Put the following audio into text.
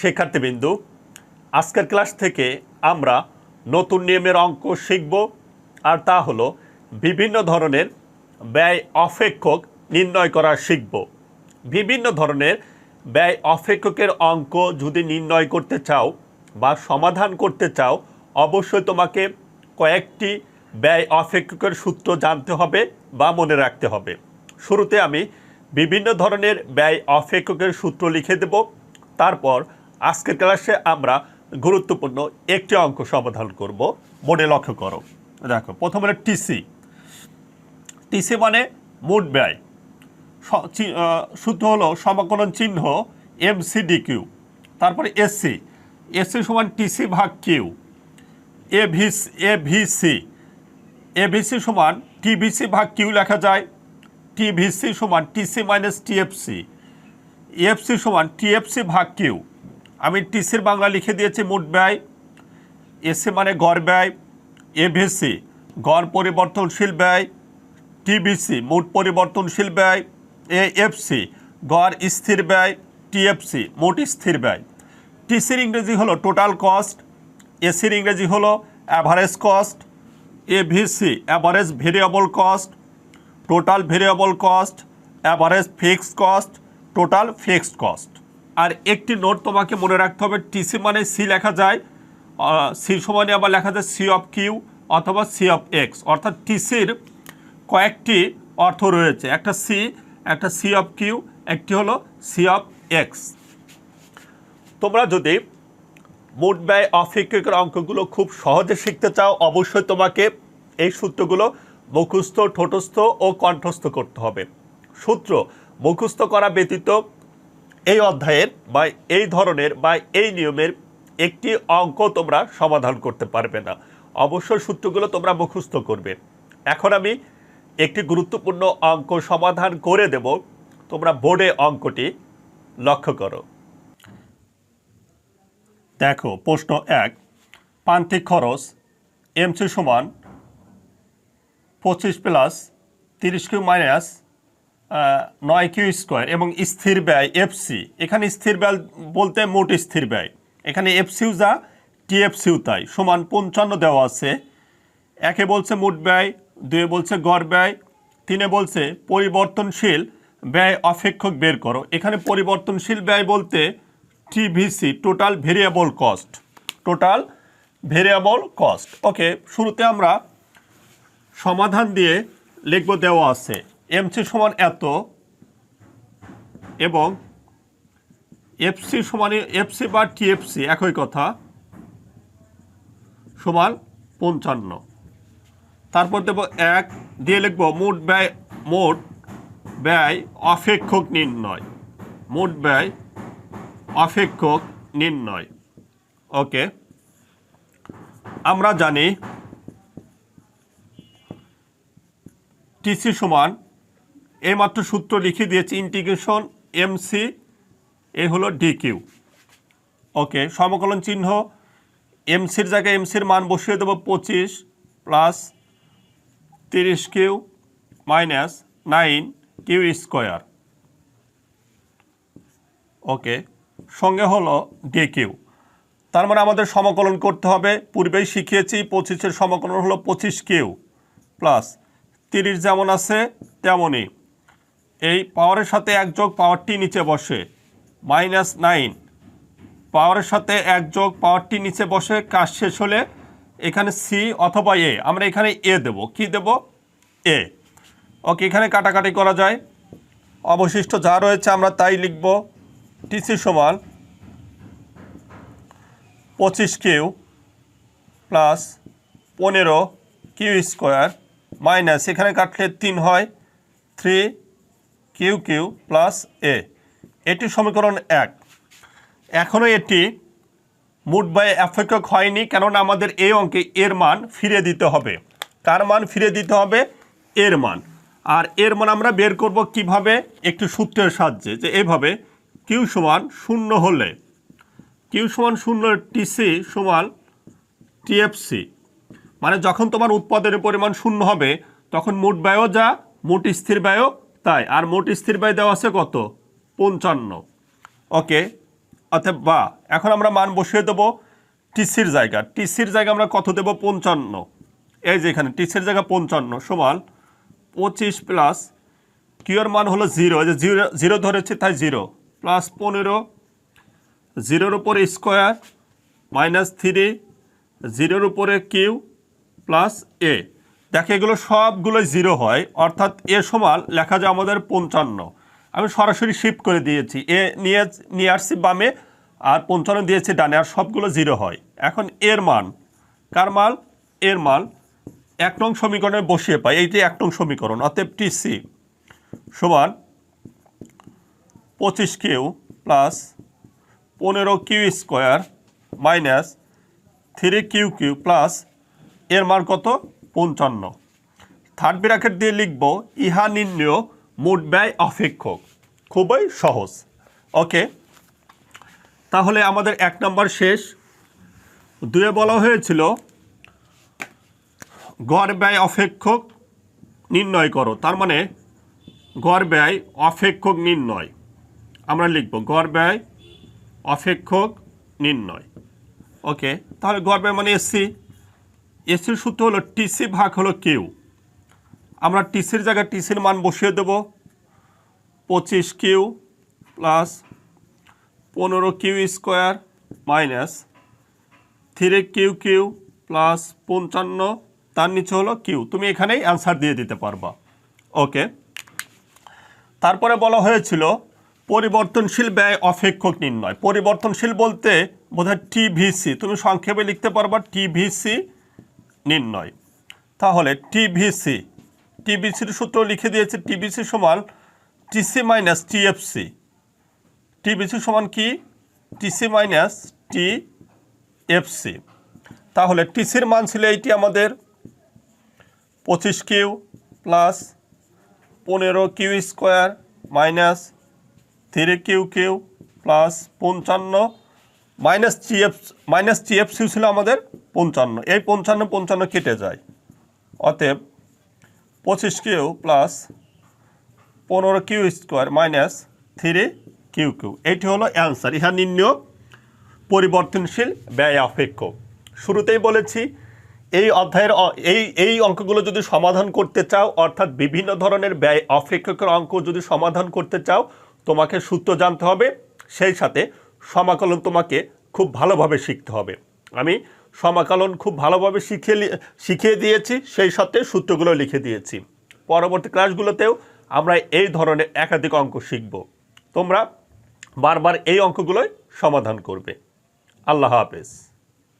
শিক্ষার্থীবৃন্দু, আজকের ক্লাস থেকে আমরা নতুন নিয়মের অঙ্ক শিখব আর তা হলো বিভিন্ন ধরনের ব্যয় অপেক্ষক নির্ণয় করা শিখব। বিভিন্ন ধরনের ব্যয় অপেক্ষকের অঙ্ক যদি নির্ণয় করতে চাও বা সমাধান করতে চাও, অবশ্যই তোমাকে কয়েকটি ব্যয় অপেক্ষকের সূত্র জানতে হবে বা মনে রাখতে হবে। শুরুতে আমি বিভিন্ন ধরনের ব্যয় অপেক্ষকের সূত্র লিখে দেব, তারপর আজকের ক্লাসে আমরা গুরুত্বপূর্ণ একটি অঙ্ক সমাধান করব। মনে লক্ষ্য করো। দেখো, প্রথম প্রথমে টিসি। টিসি মানে মোট ব্যয়। সূত্র হলো সমাকলন চিহ্ন এম কিউ তারপরে এসসি। এসসি সমান টিসি ভাগ Q. A V A VC A VC সমান টিভিসি ভাগ কিউ লেখা যায়। টিভিসি সমান টিসি মাইনাস টিএফসি। এফসি সমান টিএফসি ভাগ কিউ। আমি টিসির বাংলা লিখে দিয়েছি মোট ব্যয়, এসি মানে গড় ব্যয় এভিসি গড় পরিবর্তনশীল ব্যয় টিবিসি মোট পরিবর্তনশীল ব্যয় এএফসি গড় স্থির ব্যয় টিএফসি মোট স্থির ব্যয়। টিসির ইংরেজি হলো টোটাল কস্ট এসির ইংরেজি হলো average cost AVC average variable cost, total variable cost, average fixed cost, total fixed cost. আর একটি নোট তোমাকে মনে রাখতে হবে, টিসি মানে সি লেখা যায় সি সমানে আবার লেখা যায় সি অফ কিউ অথবা সি অফ এক্স। অর্থাৎ টিসির কয়েকটি অর্থ রয়েছে, একটা সি একটা সি অফ কিউ, একটি হলো সি অফ এক্স। তোমরা যদি মোট ব্যয় অপেক্ষকের অঙ্কগুলো খুব সহজে শিখতে চাও, অবশ্যই তোমাকে এই সূত্রগুলো মুখস্থ, ঠোঁটস্থ ও কণ্ঠস্থ করতে হবে। সূত্র, মুখস্থ করা ব্যতীত এই অধ্যায়ের বা এই ধরনের বা এই নিয়মের একটি অঙ্ক তোমরা সমাধান করতে পারবে না। অবশ্যই সূত্রগুলো তোমরা মুখস্থ করবে। এখন আমি একটি গুরুত্বপূর্ণ অঙ্ক সমাধান করে দেব। তোমরা বোর্ডে অঙ্কটি লক্ষ্য করো। দেখো, প্রশ্ন এক, প্রান্তিক খরচ এমসি সমান পঁচিশ প্লাস তিরিশ কিউ মাইনাস নয় কিউ স্কোয়ার এবং স্থির ব্যয় এফসি এখানে স্থির ব্যয় বলতে মোট স্থির ব্যয়। এখানে এফসিউ যা টিএফসিউ তাই। সমান পঞ্চান্ন দেওয়া আছে। একে বলছে মোট ব্যয়, দুয়ে বলছে গড় ব্যয়, তিনে বলছে পরিবর্তনশীল ব্যয় অপেক্ষক বের করো। এখানে পরিবর্তনশীল ব্যয় বলতে TVC total variable cost total variable cost okay শুরুতে আমরা সমাধান দিয়ে লিখব দেওয়া আছে। এমসি সমান এত এবং এফসি সমান এফসি বা টিএফসি একই কথা সমান পঞ্চান্ন। তারপর দেব এক, দিয়ে লিখব মোট ব্যয় মোট ব্যয় অপেক্ষক নির্ণয়। মোট ব্যয় অপেক্ষক নির্ণয়। ওকে। আমরা জানি টিসি সমান এইমাত্র সূত্র লিখে দিয়েছি ইন্টিগ্রেশন এমসি, এ হলো ডিকিউ। ওকে, সমকলন চিহ্ন, এমসির জায়গায় এমসির মান বসিয়ে দেবো পঁচিশ প্লাস তিরিশ Q minus nine Q square. Okay, সঙ্গে হলো ডি কিউ তার মানে আমাদের সমকলন করতে হবে, পূর্বেই শিখিয়েছি পঁচিশের সমকলন হলো পঁচিশ কিউ প্লাস তিরিশ যেমন আছে তেমনই। এই পাওয়ারের সাথে এক যোগ পাওয়ারটি নিচে বসে। Minus nine. পাওয়ারের সাথে এক যোগ পাওয়ারটি নিচে বসে, কাজ শেষ হলে এখানে সি অথবা এ আমরা এখানে এ দেব। কি দেব? এ ওকে, এখানে কাটাকাটি করা যায়। অবশিষ্ট যা রয়েছে আমরা তাই লিখব। টিসি সমান পঁচিশ কিউ প্লাস পনেরো কিউ স্কোয়ার মাইনাস। এখানে কাটলে তিন হয়। থ্রি কিউ কিউ প্লাস এ। এটি সমীকরণ এক। এখনও এটি মোট ব্যয় অপেক্ষক হয়নি, কেননা আমাদের এই অঙ্কে এর মান ফিরে দিতে হবে। কার মান ফিরে দিতে হবে? এর মান। আর এর মান আমরা বের করব কীভাবে? একটি সূত্রের সাহায্যে, যে এইভাবে কিউ সমান শূন্য হলে, কিউ সমান শূন্য টিসি সমান টিএফসি। মানে যখন তোমার উৎপাদনের পরিমাণ শূন্য হবে, তখন মোট ব্যয়ও যা, মোট স্থির ব্যয়ও তাই আর মোট স্থির ব্যয় দেওয়া আছে কত? পঞ্চান্ন। ওকে, অতএব বা, এখন আমরা মান বসিয়ে দেবো টিসির জায়গা। টিসির জায়গা আমরা কত দেবো? পঞ্চান্ন। এই যে এখানে, টিসির জায়গা পঞ্চান্ন সমান পঁচিশ প্লাস কিউর মান হলো জিরো। যে জিরো জিরো ধরেছে, তাই জিরো। প্লাস পনেরো, জিরোর উপরে স্কোয়ার, মাইনাস থ্রি, জিরোর উপরে কিউ, প্লাস এ। দেখে এগুলো সবগুলোই জিরো হয়, অর্থাৎ এ সমান লেখা যায় আমাদের পঞ্চান্ন। আমি সরাসরি শিফট করে দিয়েছি, এ নিয়ে নিয়ে আসছি বামে, আর পঞ্চান্ন দিয়েছি ডানে, আর সবগুলো জিরো হয়। এখন এর মান, কার মাল এর মাল এক নং সমীকরণে বসিয়ে পাই, এইটি এক নং সমীকরণ, অতএব টিসি সমান পঁচিশ কিউ প্লাস পনেরো Q square minus three Q Q plus এর মান কত? পঞ্চান্ন। থার্ড ব্র্যাকেট দিয়ে লিখব ইহা নির্ণয় মোট ব্যয় অপেক্ষক। খুবই সহজ। ওকে তাহলে আমাদের এক নম্বর শেষ। দুয়ে বলা হয়েছিল, গড় ব্যয় অপেক্ষক নির্ণয় করো। তার মানে গড় ব্যয় অপেক্ষক নির্ণয়। আমরা লিখব, গড় ব্যয় অপেক্ষক নির্ণয়। ওকে তাহলে গড় ব্যয় মানে এসসি? এসির সূত্র হলো, টিসি ভাগ হলো কিউ। আমরা টিসির জায়গায় টিসির মান বসিয়ে দেব, পঁচিশ কিউ প্লাস পনেরো Q square minus three Q Q plus পঞ্চান্ন, তার নিচে হলো কিউ। তুমি এখানেই অ্যান্সার দিয়ে দিতে পারবা। ওকে। তারপরে বলা হয়েছিল, পরিবর্তনশীল ব্যয় অপেক্ষক নির্ণয়। পরিবর্তনশীল বলতে বোধহয় টিভিসি। তুমি সংক্ষেপে লিখতে পারবা, টিভিসি নির্ণয়। তাহলে টিভিসি, টিভিসির সূত্র লিখে দিয়েছে টিভিসি সমান টিসি মাইনাস টিএফসি। টিভিসি সমান কি? টিসি মাইনাস টি এফসি তাহলে টিসির মান ছিল এইটি আমাদের। পঁচিশ কিউ প্লাস পনেরো Q square minus three Q Q plus পঞ্চান্ন মাইনাস টিএফ, মাইনাস টিএফসি ছিল আমাদের পঞ্চান্ন, এই পঞ্চান্ন পঞ্চান্ন কেটে যায়। অতএব পঁচিশ কিউ প্লাস পনেরো Q square minus three Q Q এইটি হলো অ্যান্সার। ইহা নির্ণয় পরিবর্তনশীল ব্যয় অপেক্ষক শুরুতেই বলেছি, এই অধ্যায়ের এই এই অঙ্কগুলো যদি সমাধান করতে চাও, অর্থাৎ বিভিন্ন ধরনের ব্যয় অপেক্ষকের অঙ্ক যদি সমাধান করতে চাও, তোমাকে সূত্র জানতে হবে। সেই সাথে সমাকলন তোমাকে খুব ভালোভাবে শিখতে হবে। আমি সমাকলন খুব ভালোভাবে শিখে শিখিয়ে দিয়েছি, সেই সাথে সূত্রগুলো লিখে দিয়েছি। পরবর্তী ক্লাসগুলোতেও আমরা এই ধরনের একাধিক অঙ্ক শিখব। তোমরা বারবার এই অঙ্কগুলোই সমাধান করবে। আল্লাহ হাফেজ।